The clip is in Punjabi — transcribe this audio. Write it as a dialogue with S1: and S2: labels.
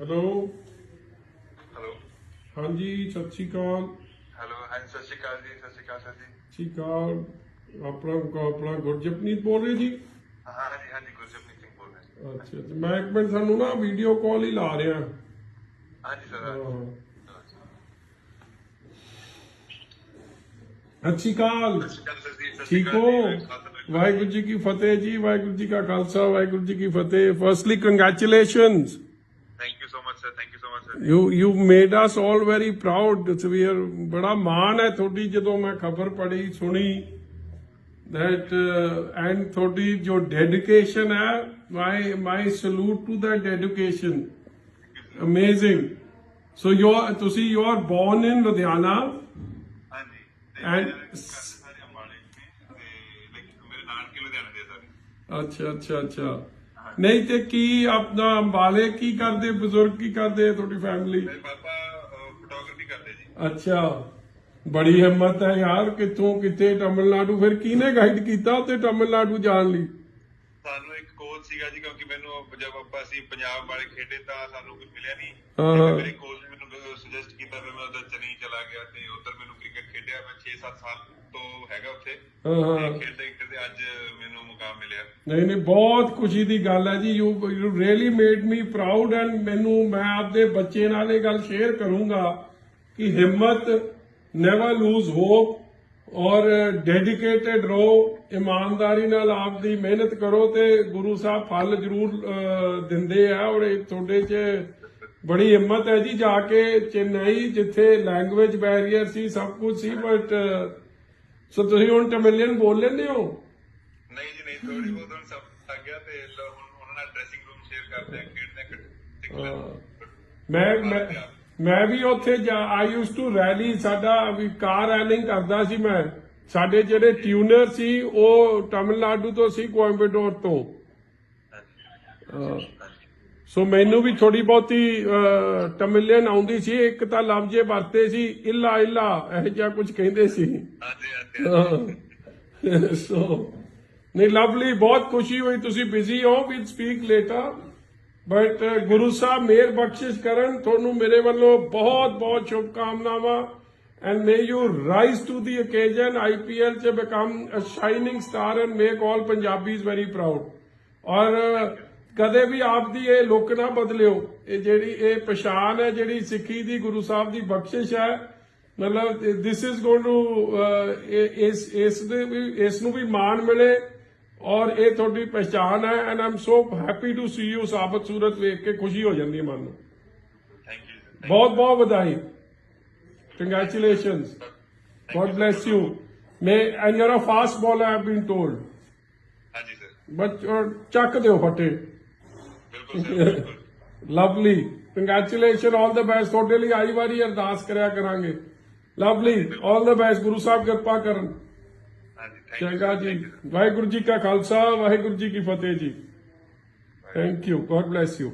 S1: ਹੈਲੋ।
S2: ਹੈਲੋ।
S1: ਹਾਂਜੀ ਸਤਿ ਸ਼੍ਰੀ ਅਕਾਲ।
S2: ਹੈਲੋ ਹਾਂਜੀ ਸਤਿ ਸ਼੍ਰੀ ਅਕਾਲ ਜੀ ਸਤਿ ਸ਼੍ਰੀ ਅਕਾਲ ਸਰ ਜੀ।
S1: ਸ਼੍ਰੀ ਅਕਾਲ। ਆਪਣਾ ਆਪਣਾ ਗੁਰਜਪਨੀਤ ਬੋਲ ਰਹੇ ਜੀ?
S2: ਹਾਂਜੀ ਹਾਂਜੀ ਗੁਰਜਪਨੀਤ ਸਿੰਘ ਬੋਲ ਰਿਹਾ।
S1: ਅੱਛਾ ਮੈਂ ਇੱਕ ਮਿੰਟ ਸਾਨੂੰ ਨਾ ਵੀਡੀਓ ਕਾਲ ਹੀ ਲਾ ਰਿਹਾ। ਹਾਂ। ਸਤਿ ਸ਼੍ਰੀ ਅਕਾਲ।
S2: ਸਤਿ ਸ਼੍ਰੀ ਅਕਾਲ ਜੀ
S1: ਠੀਕ ਹੋ
S2: ਜੀ। ਵਾਹਿਗੁਰੂ
S1: ਜੀ ਕੀ ਫਤਿਹ ਜੀ ਵਾਹਿਗੁਰੂ ਜੀ ਕਾ ਖਾਲਸਾ ਵਾਹਿਗੁਰੂ ਜੀ ਕੀ ਫਤਿਹ। Firstly congratulations
S2: you so you so
S1: you you made us all very proud R ਬੜਾ ਮਾਣ ਹੈ ਤੁਹਾਡੀ ਜਦੋਂ ਮੈਂ ਖਬਰ ਪੜ੍ਹੀ ਸੁਣੀ that uh, and ਤੁਹਾਡੀ ਜੋ ਡੈਡੀਕੇਸ਼ਨ ਹੈ my my salute to that dedication. Amazing. So you are ਤੁਸੀਂ you are born in Ludhiana
S2: ਹਾਂਜੀ
S1: And-
S2: ਸਰ
S1: ਅੱਛਾ ਅੱਛਾ ਅੱਛਾ ਨਹੀਂ ਤੇ ਕੀ ਆਪਣਾ ਅੰਬਾਲੇ ਕੀ ਕਰਦੇ ਬਜ਼ੁਰਗ ਕੀ ਕਰਦੇ ਤੁਹਾਡੀ ਫੈਮਿਲੀ
S2: ਮੇਰੇ ਪਾਪਾ ਫੋਟੋਗ੍ਰਾਫੀ ਕਰਦੇ ਜੀ।
S1: ਅੱਛਾ ਬੜੀ ਹਿੰਮਤ ਹੈ ਯਾਰ ਕਿੱਥੋਂ ਕਿੱਥੇ ਤਮਿਲਨਾਡੂ ਫਿਰ ਕਿਹਨੇ ਗਾਈਡ ਕੀਤਾ ਉੱਤੇ ਤਮਿਲਨਾਡੂ ਜਾਣ ਲਈ?
S2: ਸਾਨੂੰ ਇੱਕ ਕੋਚ ਸੀਗਾ ਜੀ ਕਿਉਂਕਿ ਮੈਨੂੰ ਜਦ ਆਪਾਂ ਅਸੀਂ ਪੰਜਾਬ ਵਾਲੇ ਖੇਡੇ ਤਾਂ ਸਾਨੂੰ ਕੁਝ ਮਿਲਿਆ ਨਹੀਂ।
S1: ਹਾਂ, ਹਾਂ।
S2: ਮੇਰੇ ਕੋਚ ਨੇ ਮੈਨੂੰ ਸੁਜੈਸਟ ਕੀਤਾ ਵੀ ਮੈਂ ਉਧਰ ਚੇਨਈ ਚਲਾ ਗਿਆ ਤੇ ਉਧਰ ਮੈਨੂੰ ਕ੍ਰਿਕਟ ਖੇਡਿਆ ਮੈਂ 6-7 ਸਾਲ। ਤੋਂ ਹੈਗਾ ਉੱਥੇ।
S1: ਹਾਂ ਹਾਂ।
S2: ਖੇਡਦੇ ਖੇਡਦੇ ਅੱਜ ਮੈਨੂੰ ਮੁਕਾਮ ਮਿਲਿਆ।
S1: ਨਹੀਂ ਨਹੀਂ ਬਹੁਤ ਖੁਸ਼ੀ ਦੀ ਗੱਲ ਹੈ ਜੀ। You you really made me proud and ਮੈਨੂੰ ਮੈਂ ਆਪਦੇ ਬੱਚੇ ਨਾਲ ਇਹ ਗੱਲ ਸ਼ੇਅਰ ਕਰੂੰਗਾ ਕਿ ਹਿੰਮਤ ਨੈਵਰ ਲੂਜ਼ ਹੋਪ ਔਰ ਡੈਡੀਕੇਟਿਡ ਰਹੋ ਇਮਾਨਦਾਰੀ ਨਾਲ ਆਪਦੀ ਮਿਹਨਤ ਕਰੋ ਤੇ ਗੁਰੂ ਸਾਹਿਬ ਫਲ ਜ਼ਰੂਰ ਦਿੰਦੇ ਆ ਔਰ ਇਹ ਤੁਹਾਡੇ 'ਚ ਬੜੀ ਹਿੰਮਤ ਹੈ ਜੀ। ਜਾ ਕੇ ਚੇਨਈ ਜਿੱਥੇ ਲੈਂਗੁਏਜ ਬੈਰੀਅਰ ਸੀ ਸਭ ਕੁਝ ਸੀ ਬਟ ਸੋ ਤੁਸੀਂ ਹੁਣ ਤਮਿਲੀਅਨ ਬੋਲ ਲੈਂਦੇ ਹੋ?
S2: ਨਹੀਂ ਜੀ ਨਹੀਂ ਥੋੜੀ ਬਹੁਤ ਹੁਣ ਸਭ ਲੱਗ ਗਿਆ ਤੇ ਲ- ਹੁਣ ਉਹਨਾਂ ਨਾਲ ਡਰੈਸਿੰਗ ਰੂਮ ਸ਼ੇਅਰ ਕਰਦੇ ਆ ਖੇਡਦੇ ਆ ਇਕੱਠੇ
S1: ਮੈਂ ਮੈਂ ਮੈਂ ਵੀ ਉੱਥੇ ਆਈ ਯੂਸ ਟੂ ਰੈਲੀ ਸਾਡਾ ਵੀ ਕਾਰ ਰੈਲਿੰਗ ਕਰਦਾ ਸੀ ਮੈਂ। ਸਾਡੇ ਜਿਹੜੇ ਟਿਊਨਰ ਸੀ ਉਹ ਤਮਿਲਨਾਡੂ ਤੋਂ ਸੀ ਕੋਇੰਬਟੋਰ ਤੋਂ। ਅਹ, ਸੋ ਮੈਨੂੰ ਵੀ ਥੋੜੀ ਬਹੁਤੀ ਅਹ, ਤਮਿਲੀਅਨ ਆਉਂਦੀ ਸੀ ਇੱਕ ਤਾਂ ਲਫ਼ਜ਼ੇ ਵਰਤੇ ਸੀ ਇੱਲਾ ਇੱਲਾ ਇਹ ਜਿਹਾ ਕੁਝ ਕਹਿੰਦੇ ਸੀ। ਸੋ ਨਹੀਂ ਲਵਲੀ ਬਹੁਤ ਖੁਸ਼ੀ ਹੋਈ ਤੁਸੀਂ ਬਿਜ਼ੀ ਹੋ we speak later but Guru Sahib ਮਿਹਰ ਬਖਸ਼ਿਸ਼ ਕਰਨ ਤੁਹਾਨੂੰ ਮੇਰੇ ਵੱਲੋਂ ਬਹੁਤ ਬਹੁਤ ਸ਼ੁਭਕਾਮਨਾਵਾਂ and may you rise to the occasion IPL ਚ become a shining star and make all Punjabis very proud ਔਰ ਕਦੇ ਵੀ ਆਪ ਦੀ ਇਹ ਲੁੱਕ ਨਾ ਬਦਲਿਓ। ਇਹ ਜਿਹੜੀ ਇਹ ਪਛਾਣ ਹੈ ਜਿਹੜੀ ਸਿੱਖੀ ਦੀ ਗੁਰੂ ਸਾਹਿਬ ਦੀ ਬਖਸ਼ਿਸ਼ ਹੈ ਮਤਲਬ ਦਿਸ ਇਜ਼ ਗੋਇੰ ਟੂ ਇਸ ਇਸ ਦੇ ਵੀ ਇਸ ਨੂੰ ਵੀ ਮਾਣ ਮਿਲੇ ਔਰ ਇਹ ਤੁਹਾਡੀ ਪਛਾਣ ਹੈ and um so happy to see you ਸਾਬਤ ਸੂਰਤ ਵੇਖ ਕੇ ਖੁਸ਼ੀ ਹੋ ਜਾਂਦੀ ਹੈ ਮਨ ਨੂੰ।
S2: ਥੈਂਕ ਯੂ ਸਰ
S1: ਬਹੁਤ ਬਹੁਤ ਵਧਾਈ। Congratulations God bless you may and you are a fast bowler I have been told
S2: ਹਾਂਜੀ ਸਰ
S1: ਬਟ ਚੱਕ ਦਿਓ ਫੱਟੇ
S2: ਬਿਲਕੁਲ ਸਰ ਬਿਲਕੁਲ
S1: lovely congratulation all the best ਤੁਹਾਡੇ ਲਈ ਆਈ ਵਾਰੀ ਅਰਦਾਸ ਕਰਿਆ ਕਰਾਂਗੇ Lovely all the best Guru Sahib ਕਿਰਪਾ ਕਰਨ
S2: ਹਾਂਜੀ ਥੈਂਕ ਯੂ
S1: ਚੰਗਾ ਜੀ ਵਾਹਿਗੁਰੂ ਜੀ ਕਾ ਖਾਲਸਾ ਵਾਹਿਗੁਰੂ ਜੀ ਕੀ ਫਤਿਹ ਜੀ thank you God bless you